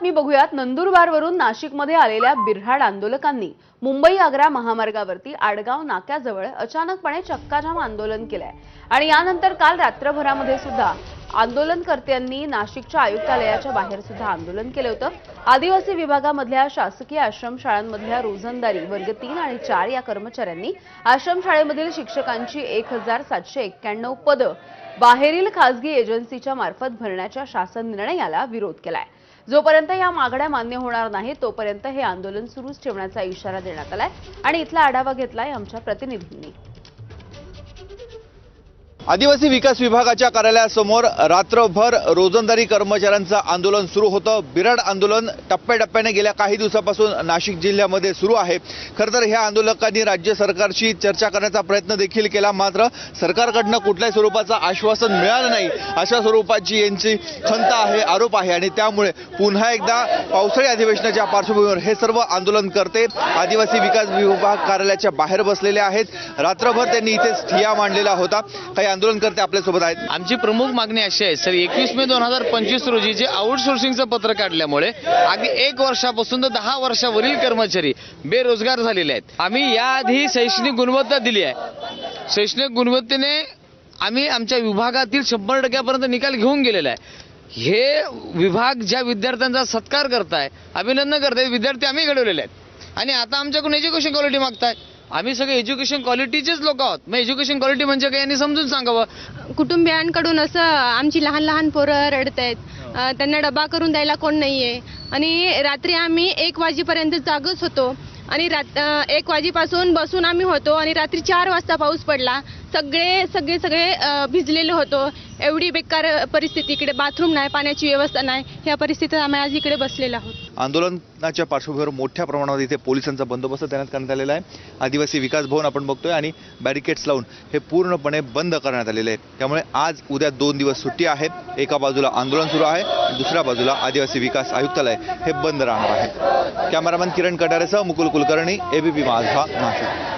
बातमी बघूयात. नंदुरबारवरून नाशिकमध्ये आलेल्या बिर्हाड आंदोलकांनी मुंबई आग्रा महामार्गावरती आडगाव नाक्याजवळ अचानकपणे चक्काजाम आंदोलन केलंय. आणि यानंतर काल रात्रभरामध्ये सुद्धा आंदोलनकर्त्यांनी नाशिकच्या आयुक्तालयाच्या बाहेर सुद्धा आंदोलन केलं होतं. आदिवासी विभागामधल्या शासकीय आश्रमशाळांमधल्या रोजंदारी वर्ग तीन आणि चार या कर्मचाऱ्यांनी आश्रमशाळेमधील शिक्षकांची एक हजार सातशे एक्क्याण्णव पदं बाहेरील खासगी एजन्सीच्या मार्फत भरण्याच्या शासन निर्णयाला विरोध केलाय. जोपर्यंत या मागण्या मान्य होणार नाही तोपर्यंत हे आंदोलन सुरूच ठेवण्याचा इशारा देण्यात आलाय. आणि इथला आढावा घेतलाय आमच्या प्रतिनिधींनी. आदिवासी विकास विभागाच्या कार्यालयासमोर रात्रभर रोजंदारी कर्मचाऱ्यांचं आंदोलन सुरू होतं. बिराड आंदोलन टप्प्याटप्प्याने गेल्या काही दिवसापासून नाशिक जिल्ह्यामध्ये सुरू आहे. खरं तर ह्या आंदोलकांनी राज्य सरकारशी चर्चा करण्याचा प्रयत्न देखील केला. मात्र सरकारकडनं कुठल्याही स्वरूपाचं आश्वासन मिळालं नाही. अशा स्वरूपाची यांची खंत आहे आरोप आहे आणि त्यामुळे पुन्हा एकदा पावसाळी अधिवेशनाच्या पार्श्वभूमीवर हे सर्व आंदोलन करते आदिवासी विकास विभाग कार्यालयाच्या बाहेर बसलेले आहेत. रात्रभर त्यांनी इथे ठिया मांडलेला होता. काही आंदोलनकर्ते आपल्यासोबत आहेत. आमची प्रमुख मागणी अशी आहे सर एकवीस मे दोन हजार पंचवीस रोजी जे आउटसोर्सिंगचं पत्र काढल्यामुळे अगदी एक वर्षापासून तर दहा वर्षावरील कर्मचारी बेरोजगार झालेले आहेत. आम्ही याआधी शैक्षणिक गुणवत्ता दिली आहे. शैक्षणिक गुणवत्तेने आम्ही आमच्या विभागातील शंभर टक्क्यापर्यंत निकाल घेऊन गेलेला आहे. हे विभाग ज्या विद्यार्थ्यांचा सत्कार करताय अभिनंदन करताय विद्यार्थी आम्ही घडवलेले आहेत. आणि आता आमच्याकडून एज्युकेशन क्वालिटी मागताय. आम्ही सगळे एज्युकेशन क्वालिटीचेच लोक आहोत. मग एज्युकेशन क्वालिटी म्हणजे काय यांनी समजून सांगावं. कुटुंबियांकडून असं आमची लहान लहान पोरं रडत आहेत त्यांना डबा करून द्यायला कोण नाहीये. आणि रात्री आम्ही एक वाजेपर्यंत जागच होतो. आणि रात एक वाजेपासून बसून आम्ही होतो. आणि रात्री चार वाजता पाऊस पडला. सगळे सगळे सगळे भिजलेलो होतो. एवढी बेकार परिस्थिती. इकडे बाथरूम नाही पाण्याची व्यवस्था नाही. ह्या परिस्थितीत आम्ही आज इकडे बसलेलो आहोत. आंदोलनाच्या पार्श्वभूमीवर मोठ्या प्रमाणावर इथे पोलिसांचा बंदोबस्त तैनात करण्यात आलेला आहे. आदिवासी विकास भवन आपण बघतोय आणि बॅरिकेड्स लावून हे पूर्णपणे बंद करण्यात आलेले आहे त्यामुळे आज उद्या दोन दिवस सुट्टी आहे. एका बाजूला आंदोलन सुरू आहे दुसऱ्या बाजूला आदिवासी विकास आयुक्तालय हे बंद राहणार आहे. कॅमेरामॅन किरण कटारेसह मुकुल कुलकर्णी एबीपी माझा नाशिक.